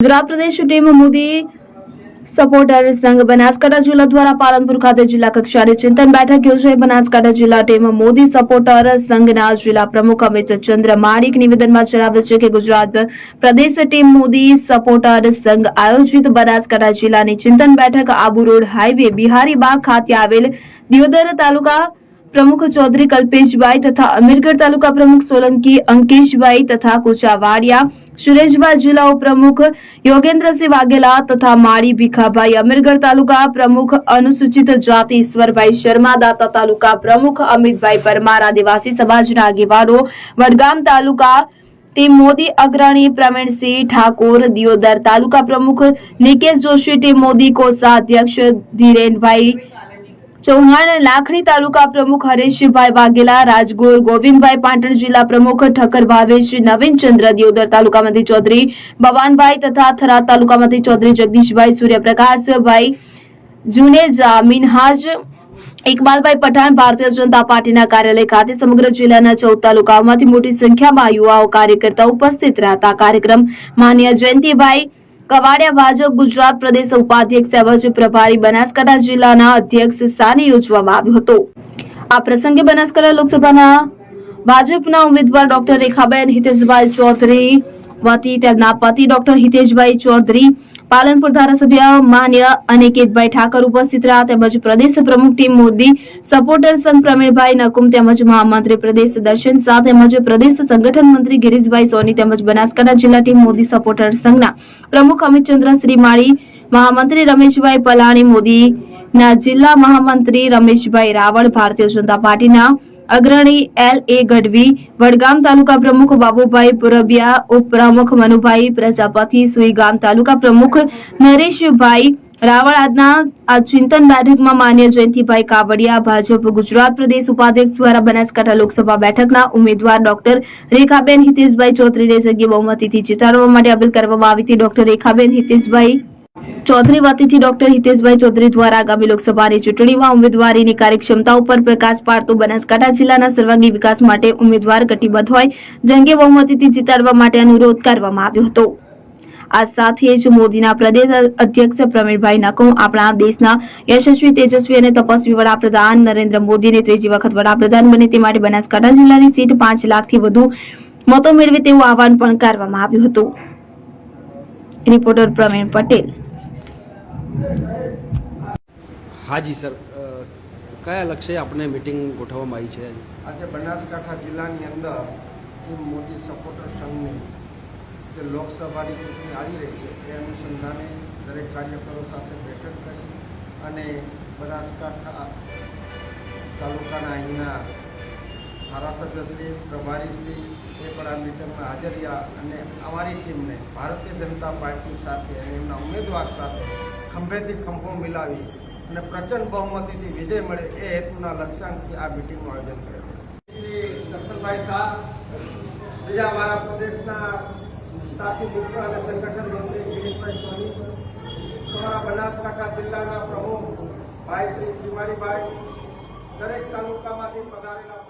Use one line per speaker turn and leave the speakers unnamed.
ગુજરાત પ્રદેશ team Modi supporter સંઘ બનાસકાંઠા જિલ્લા દ્વારા પાલનપુર ખાતે જિલ્લા કક્ષાની ચિંતન બેઠક યોજાઈ. બનાસકાંઠા જિલ્લા ટીમ મોદી સપોર્ટર સંઘના જિલ્લા પ્રમુખ અમિત ચંદ્ર માણિક નિવેદનમાં જણાવે છે કે ગુજરાત પ્રદેશ ટીમ મોદી સપોર્ટર સંઘ આયોજિત બનાસકાંઠા જિલ્લાની ચિંતન બેઠક આબુ રોડ હાઈવે બિહારી બાગ ખાતે આવેલ દિયોદર તાલુકા પ્રમુખ ચૌધરી કલ્પેશભાઈ તથા અમીરગઢ તાલુકા પ્રમુખ સોલંકી અંકેશભાઈ તથા કુચાવાડિયા સુરેશભાઈ જિલ્લા ઉપપ્રમુખ યોગેન્દ્રસિંહ વાઘેલા તથા માળી ભીખાભાઈ અમીરગઢ તાલુકા પ્રમુખ અનુસૂચિત જાતિ ઈશ્વરભાઈ શર્મા દાતા તાલુકા પ્રમુખ અમિતભાઈ પરમાર આદિવાસી સમાજના આગેવાનો વડગામ તાલુકા ટીમ મોદી અગ્રણી પ્રવીણસિંહ ઠાકોર દિયોદર તાલુકા પ્રમુખ નિકેશ જોશી ટીમ મોદી કોસા અધ્યક્ષ ધીરેનભાઈ ચૌહાણ લાખણી તાલુકા પ્રમુખ હરેશભાઈ વાઘેલા, રાજગોર ગોવિંદભાઈ પાટણ જિલ્લા પ્રમુખ ઠક્કર ભાવેશ નવીનચંદ્ર દિયોદર તાલુકામાંથી ચૌધરી, ભવાનભાઈ તથા થરાદ તાલુકામાંથી ચૌધરી જગદીશભાઈ સૂર્યપ્રકાશભાઈ, જુનેજા, મિનહાજ, ઇકબાલભાઈ પઠાણ, ભારતીય જનતા પાર્ટીના કાર્યાલય ખાતે સમગ્ર જિલ્લાના ચૌદ તાલુકાઓમાંથી મોટી સંખ્યામાં યુવાઓ કાર્યકર્તાઓ ઉપસ્થિત રહ્યા હતા કાર્યક્રમ માન્ય જયંતિભાઈ કવાડિયા ભાજપ ગુજરાત પ્રદેશ ઉપાધ્યક્ષ તેમજ પ્રભારી બનાસકાંઠા જિલ્લાના અધ્યક્ષ સ્થાને યોજવામાં આવ્યો હતો. આ પ્રસંગે બનાસકાંઠા લોકસભાના ભાજપના ઉમેદવાર ડોક્ટર રેખાબેન હિતેશભાઈ ચૌધરી વતી તેમના પતિ ડોક્ટર હિતેશભાઈ ચૌધરી પાલનપુર ધારાસભ્ય માન્ય અનિકેતભાઈ ઠાકર ઉપસ્થિત રહ્યા તેમજ પ્રદેશ પ્રમુખ ટીમ મોદી સપોર્ટર સંઘ પ્રવીણભાઈ નકુમ તેમજ મહામંત્રી પ્રદેશ દર્શન શાહ તેમજ પ્રદેશ સંગઠન મંત્રી ગિરીશભાઈ સોની તેમજ બનાસકાંઠા જિલ્લા ટીમ મોદી સપોર્ટર સંઘના પ્રમુખ અમિતચંદ્ર શ્રીમાળી, મહામંત્રી રમેશભાઈ પલાણી મોદીના જિલ્લા મહામંત્રી રમેશભાઈ રાવળ, ભારતીય જનતા પાર્ટીના અગ્રણી એલ એ ગઢવી, વડગામ તાલુકા પ્રમુખ બાબુભાઈ પુરબિયા, ઉપપ્રમુખ મનુભાઈ પ્રજાપતિ, સુઈગામ તાલુકા પ્રમુખ નરેશભાઈ રાવળ આજના આ ચિંતન બેઠકમાં માન્ય જયંતિભાઈ કાવડિયા, ભાજપ, ગુજરાત પ્રદેશ ઉપાધ્યક્ષ દ્વારા બનાસકાંઠા લોકસભા બેઠકના ઉમેદવાર ડોક્ટર રેખાબેન હિતેશભાઈ ચૌધરીને જગ્યા બહુમતીથી જીતાડવા માટે અપીલ કરવામાં આવી હતી. ડોક્ટર રેખાબેન હિતેશભાઈ ચૌધરી વતીથી ડોક્ટર હિતેશભાઈ ચૌધરી દ્વારા આગામી લોકસભાની ચૂંટણીમાં ઉમેદવારીની કાર્યક્ષમતા ઉપર પ્રકાશ પાડતો બનાસકાંઠા જિલ્લાના સર્વાંગી વિકાસ માટે ઉમેદવાર કટિબદ્ધ હોય જંગે બહુમતીથી જીતાડવા માટે અનુરોધ કરવામાં આવ્યો હતો. આ સાથે જ મોદીના પ્રદેશ અધ્યક્ષ પ્રવીણભાઈ નકો આપણા દેશના યશસ્વી, તેજસ્વી અને તપસ્વી વડાપ્રધાન નરેન્દ્ર મોદીને ત્રીજી વખત વડાપ્રધાન બને તે માટે બનાસકાંઠા જિલ્લાની સીટ પાંચ લાખથી વધુ મતો મેળવે તેવું આહવાન પણ કરવામાં આવ્યું હતું. રિપોર્ટર પ્રવીણ પટેલ.
હાજી સર કયા લક્ષ્યે આપણે મિટિંગ ગોઠવવામાં આવી છે
આજે? બનાસકાંઠા જિલ્લાની અંદર ટીમ મોદી સપોર્ટર સંઘની જે લોકસભાની ચૂંટણી આવી રહી છે, એ અનુસંધાને દરેક કાર્યકરો સાથે બેઠક કરી અને બનાસકાંઠા તાલુકાના અહીંના ધારાસભ્યશ્રી, પ્રભારીશ્રી એ પણ આ મિટિંગમાં હાજર રહ્યા અને અમારી ટીમને ભારતીય જનતા પાર્ટી સાથે અને એમના ઉમેદવાર સાથે ખંભેથી ખંભો મિલાવી અને પ્રચંડ બહુમતીથી વિજય મળે એ હેતુના લક્ષ્યાંકથી આ મિટિંગનું આયોજન કરેલું શ્રી દર્શનભાઈ શાહ, બીજા મારા પ્રદેશના સાથી મિત્ર અને સંગઠન મંત્રી ગિરીશભાઈ સોની તમારા બનાસકાંઠા જિલ્લાના પ્રમુખ ભાઈ શ્રી શ્રીમાળીભાઈ, દરેક તાલુકામાંથી પધારેલા